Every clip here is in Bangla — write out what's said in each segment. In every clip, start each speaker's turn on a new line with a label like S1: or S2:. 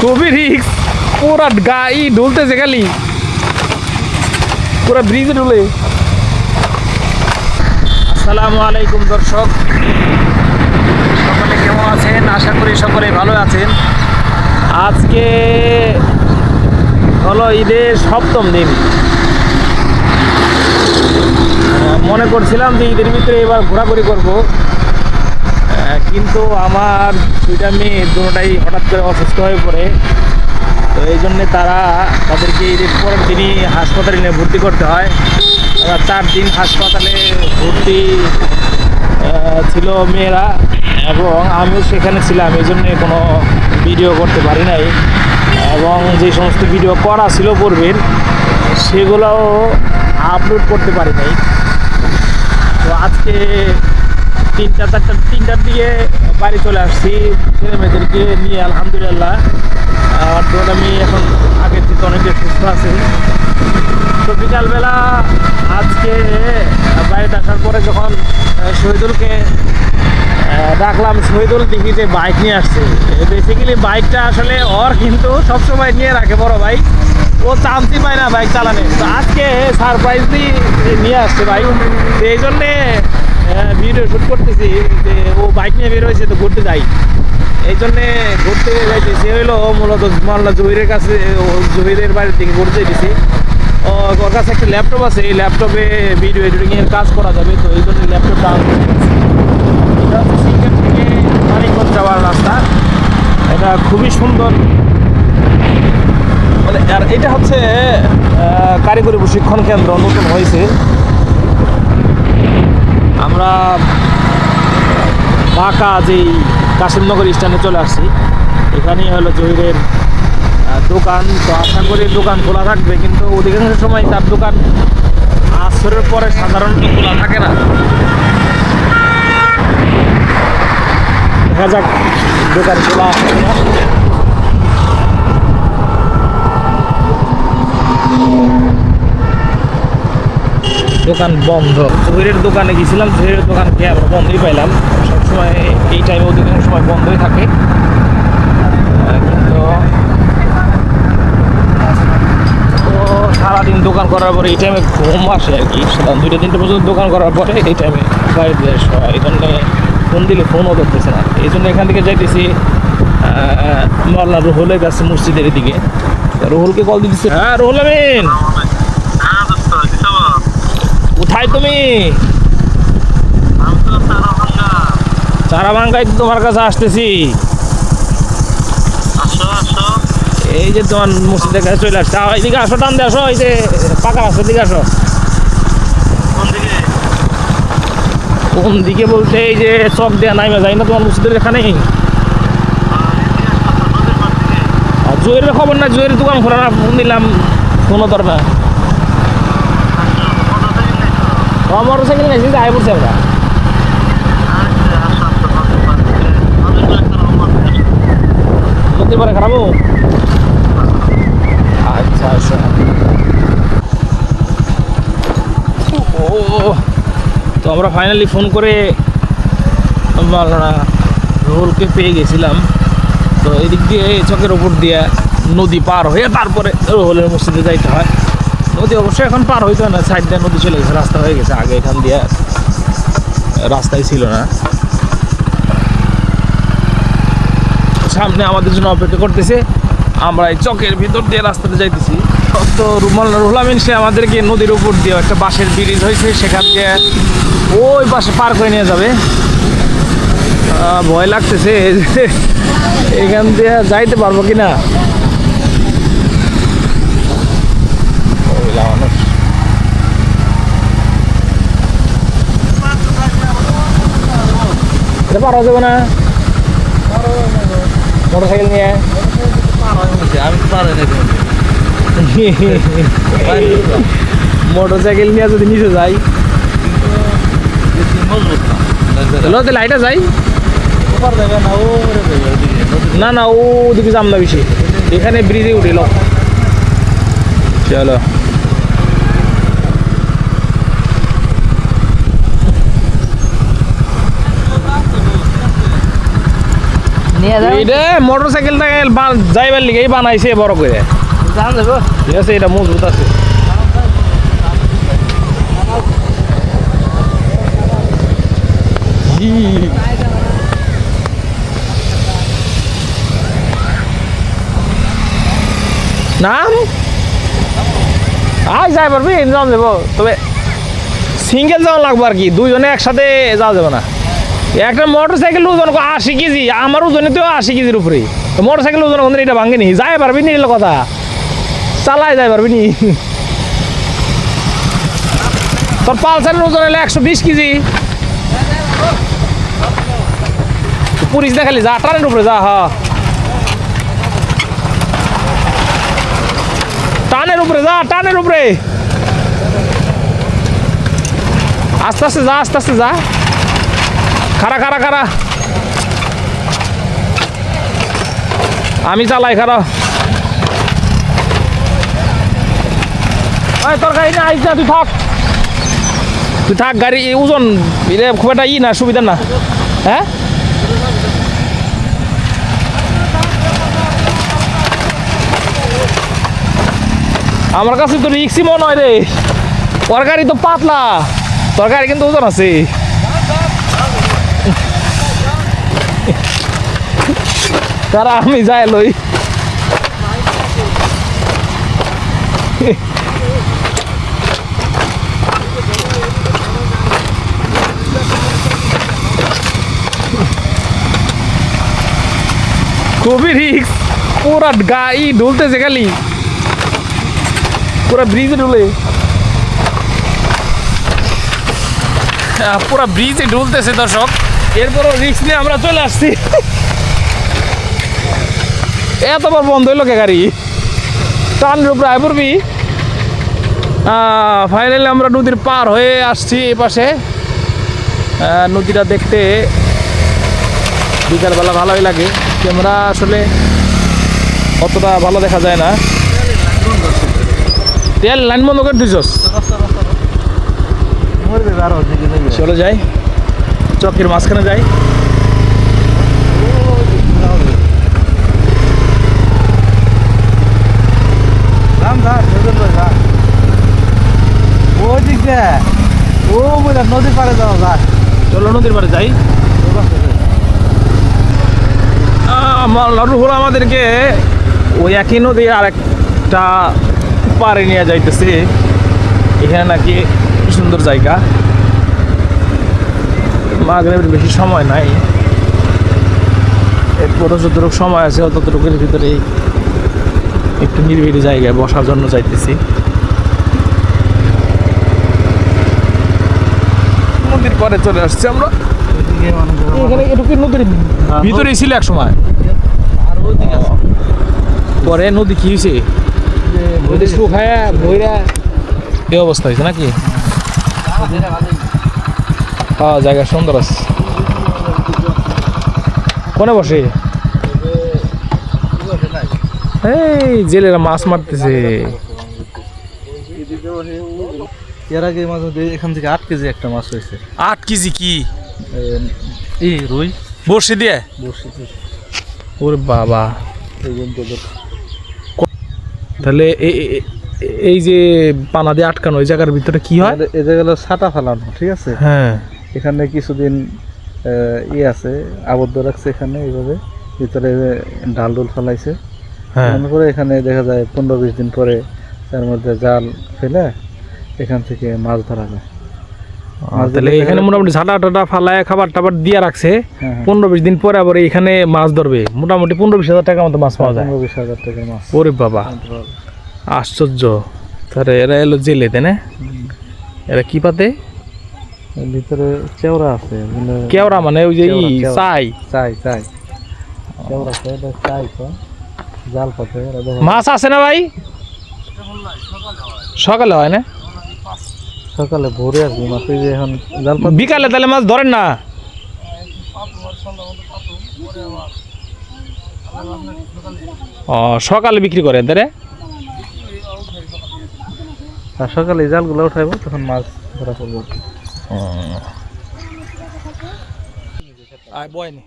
S1: খুবই রিক্স পুরা গাই ঢুলতেছে খালি। পুরা ব্রিজে ঢুলে। আসসালামু আলাইকুম দর্শক। সকলে কেমন আছেন? আশা করি সকলে ভালো আছেন। আজকে হলো ঈদের সপ্তম দিন। মনে করছিলাম যে ঈদের ভিতরে এবার ঘোরাঘুরি করব। কিন্তু আমার দুইটা মেয়ে দুটাই হঠাৎ করে অসুস্থ হয়ে পড়ে। তো এই জন্যে তারা তাদেরকে ঈদের পরের দিনই হাসপাতালে নিয়ে ভর্তি করতে হয়। তারা চার দিন হাসপাতালে ভর্তি ছিল মেয়েরা এবং আমিও সেখানে ছিলাম, এই জন্যে কোনো ভিডিও করতে পারি নাই। এবং যে সমস্ত ভিডিও করা ছিল পূর্বের, সেগুলোও আপলোড করতে পারি নাই। তো আজকে তিনটা চারটা তিনটার দিকে বাড়ি চলে আসছি। ছেলে মেয়েদেরকে নিয়ে আলহামদুলিল্লাহ। আর তো আমি এখন আগের থেকে অনেকটা সুস্থ আছি। তো বিকালবেলা আজকে বাড়িতে আসার পরে যখন শহীদুলকে ডাকলাম, শহীদুল, দেখি যে বাইক নিয়ে আসছে। বেসিক্যালি বাইকটা আসলে ওর কিন্তু সবসময় নিয়ে রাখে বড় ভাই। ও চান্সই পায় না বাইক চালানে তো আজকে সারপ্রাইজ দিয়ে নিয়ে আসছে ভাই। এই জন্যে ভিডিও শ্যুট করতেছি যে ও বাইক নিয়ে বের হয়েছে তো ঘুরতে যাই। এই জন্যে ঘুরতে যাইতেছি হইল মূলত মাল্লা জহিরের কাছে জহিরের বাড়ির থেকে ঘুরতে যেতেছি ওর কাছে একটা ল্যাপটপ আছে, এই ল্যাপটপে ভিডিও এডিটিংয়ের কাজ করা যাবে, তো এই জন্য ল্যাপটপটা এটা হচ্ছে যাওয়ার রাস্তা। এটা খুবই সুন্দর। মানে আর এটা হচ্ছে কারিগরি প্রশিক্ষণ কেন্দ্র, নতুন হয়েছে। আমরা ঢাকা যেই কাশিমনগর স্ট্যান্ডে চলে আসছি, এখানেই হলো জহিরের দোকান তো আশা করি দোকান খোলা থাকবে, কিন্তু অধিকাংশ সময় তার দোকান আসরের পরে সাধারণত খোলা থাকে না দেখা যাক দোকান খোলা। দোকান বন্ধ। জহিরের দোকানে গেছিলাম, জহিরের দোকান খেয়ে আমরা বন্ধই পাইলাম। সবসময় এই টাইমে অধিকাংশ সময় বন্ধই থাকে। কিন্তু সারাদিন দোকান করার পরে এই টাইমে ঘুম আসে আর কি। সাধারণ দুইটা তিনটে পর্যন্ত দোকান করার পরে এই টাইমে বাড়িতে এই জন্য ফোন দিলে ফোনও ধরতেছে না। এই জন্য এখান থেকে যাইতেছি মাল্লা রুহুলের কাছে মসজিদের দিকে রুহুলকে কল দিতেছে। হ্যাঁ রুহুল আমিন! কোথায় তুমি?
S2: তো
S1: তোমার কাছে আসতেছি।
S2: আসো আসো।
S1: এই যে তোমার মসজিদের কাছে চলে আসছে। এদিকে আসো টান দিয়ে আসো এই যে পাকা রাস্তার দিকে আসো।
S2: কোন দিকে
S1: বলতে এই যে চক দেয়া নাইমে যাই না তোমার মসজিদের
S2: নদীর পার
S1: জুয়ের খবর না জুয়ের দোকান খোলা না ফোন দিলাম কোনো দরকার
S2: কত থেকে নেই তো
S1: মোটর সাইকেল গেছি যে আয় পড়ছি আমরা
S2: নদীর পার
S1: খারাপ আচ্ছা আচ্ছা। ও তো আমরা ফাইনালি ফোন করে রোহলকে পেয়ে গেছিলাম। তো এদিক দিয়ে চকের ওপর দিয়ে নদী পার হয়ে তারপরে রোহলের মসজিদে যাইতে হয়। নদী অবশ্যই এখন পার হইতে না, সাইড দিয়ে নদী চলে গেছে, রাস্তা হয়ে গেছে, আগে এখান দিয়ে রাস্তাই ছিল না। সামনে আমাদের জন্য অপেক্ষা করতেছে, আমরা এই চকের ভিতর দিয়ে রাস্তাতে যাইতেছি। তো রুমাল রুহুল আমিন, সে আমাদেরকে নদীর উপর দিয়ে একটা বাঁশের ব্রিজ হয়েছে সেখান দিয়ে ওই পাশে পার করে নিয়ে যাবে। ভয় লাগতেছে, এখান দিয়ে যাইতে পারব কি না মহিলা মানুষ। এটা পার যাবে না? মোটর সাইকেল নিয়ে? মোটর সাইকেল নিয়ে যদি নিচে যাই। তাহলে লাইটে যাই?
S2: না
S1: না ও ওদিকে যাম না বেশি। এখানে ব্রিজে উঠিল চলো। এটা যাইবার বানাইছে বড় করে।
S3: জান
S1: ঠিক আছে এটা মজবুত আছে। নাম? আজ যাই পারবি যাওয়া যাব। তবে সিঙ্গেল যাওয়া লাগবে আর কি দুজনে একসাথে যাওয়া যাবে না। একটা মোটর সাইকেল ওজন আশি কেজি, আমার ওজনে তো আশি কেজির উপরে। মোটর সাইকেল ওজন ওদের এটা ভাঙেনি যাই পারবি নি কথা। চালাই যাই পারবি নি। তোর পালসারের ওজন হলে একশো বিশ কেজি। পুলিশ দেখালি, যা টানের উপরে যা, হা। টানের উপরে যা টানের উপরে। আস্তে আস্তে যা, আস্তে আস্তে যা। খারা খারা খারা আমি চালাই খারা তোর গাড়ি না আইস না, তুই থাক। তুই থাক, গাড়ি ওজন এটা খুব একটা ই না, সুবিধা না। হ্যাঁ? আমার কাছে তো রিক্সি মনে হয় রে। গাড়ি তো পাতলা। তোর গাড়ি কিন্তু ওজন আছে। তারা আমি যাই লই। খুবই রিক্স পুরা গাই ঢুলতেছে খালি। পুরা ব্রিজে ঢুলে। পুরা ব্রিজে ঢুলতেছে দর্শক। এরপরও রিক্স নিয়ে আমরা চলে আসছি। এতবার বন্ধ হইল কে গাড়ি? টানের উপরে আয় পড়বি। ফাইনালি আমরা নদীর পার হয়ে আসছি এই পাশে। নদীটা দেখতে বিকালবেলা ভালোই লাগে। ক্যামেরা আসলে অতটা ভালো দেখা যায় না। তেল লাইন বন্ধ করে দিছস? চলে যাই। চকের মাঝখানে যাই
S3: ওই দিক দিয়ে বুঝলাম নদীর পাড়ে যাওয়া যায়।
S1: চলো নদীর পাড়ে যাই। রুহুল আমাদেরকে ওই একই নদী আর একটা পাড়ে নিয়ে যাইতেছে। এখানে নাকি সুন্দর জায়গা। মাগরেবের বেশি সময় নাই। এরপরও যতটুকু সময় আছে, ততটুকুর ভিতরে একটু নিরিবিলি জায়গায় বসার জন্য যাইতেছি নদীর পরে চলে আসছি আমরা। এখানে এটুকু নদীর ভিতরেই ছিল এক সময়? পরে নদী কি হয়েছে? নদী শুকায় বইরা এই অবস্থা হয়েছে নাকি? হ্যাঁ জায়গা সুন্দর আছে। কোনে বসে? এই জেলেরা মাছ মারতেছে।
S3: এর আগে মধ্যে এখান থেকে আট কেজি একটা মাছ হয়েছে।
S1: আট কেজি কি?
S3: এই রুই।
S1: বসে দিয়ে?
S3: বসে
S1: ওরে বাবা। তাহলে এই যে পানা দিয়ে আটকানো ওই জায়গার ভিতরে কি হয়?
S3: এই জায়গাগুলো ছাতা ফেলানো ঠিক আছে?
S1: হ্যাঁ।
S3: এখানে কিছুদিন ইয়ে আছে আবদ্ধ রাখছে এখানে এইভাবে। ভিতরে ডাল ডুল ফেলাইছে।
S1: হ্যাঁ।
S3: মনে করে এখানে দেখা যায় পনেরো বিশ দিন পরে তার মধ্যে জাল ফেলে এখান থেকে মাছ ধরা যায়।
S1: তাহলে এখানে মোটামুটি ঝাঁটা টাটা ফালায় খাবার টাবার দিয়ে রাখছে।
S3: হ্যাঁ হ্যাঁ।
S1: পনেরো বিশ দিন পরে আবার এখানে মাছ ধরবে। মোটামুটি পনেরো বিশ হাজার মতো মাছ পাওয়া যায়।
S3: পনেরো বিশ হাজার টাকার মাছ।
S1: ওরে বাবা। আশ্চর্য। তাহলে এরা এলো জেলে তাই না? এরা কি পাতে?
S3: ভিতরে আছে মানে
S1: কেওড়া মানে ওই যে। চাই।
S3: চাই চাই। চেওড়া চাই জাল পাতে
S1: মাছ আছে না ভাই? সকালে হয় না?
S3: সকালে ভোরে আসবি মাছ এই যে এখন জাল
S1: বিকালে তাহলে মাছ ধরেন না? ও সকালে বিক্রি করেন
S3: তারে সকালে এই জালগুলো উঠাইবো তখন মাছ ধরা পড়ব
S1: আয় বয় নি।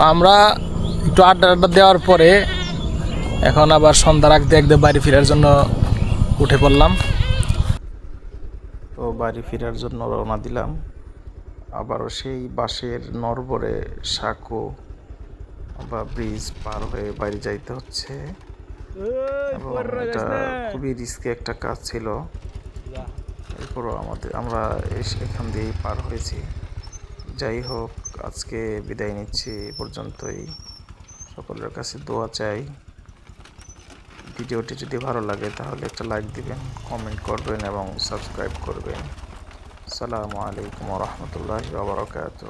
S1: আমরা একটু আড্ডা আড্ডা দেওয়ার পরে এখন আবার সন্ধ্যা রাখতে একদম বাড়ি ফেরার জন্য উঠে পড়লাম। তো বাড়ি ফেরার জন্য রওনা দিলাম। আবারও সেই বাসের নরবরে সাঁকো বা ব্রিজ পার হয়ে বাড়ি যাইতে হচ্ছে। এবং এটা খুবই রিস্কি একটা কাজ ছিল। এরপরও আমাদের আমরা এস- এখান দিয়েই পার হয়েছি। যাই হোক আজকে বিদায় নিচ্ছি এ পর্যন্তই। সকলের কাছে দোয়া চাই। ভিডিওটি যদি ভালো লাগে তাহলে একটা লাইক দিবেন, কমেন্ট করবেন এবং সাবস্ক্রাইব করবেন। সালামু আলাইকুম রহমতুল্লাহ বাবরকাত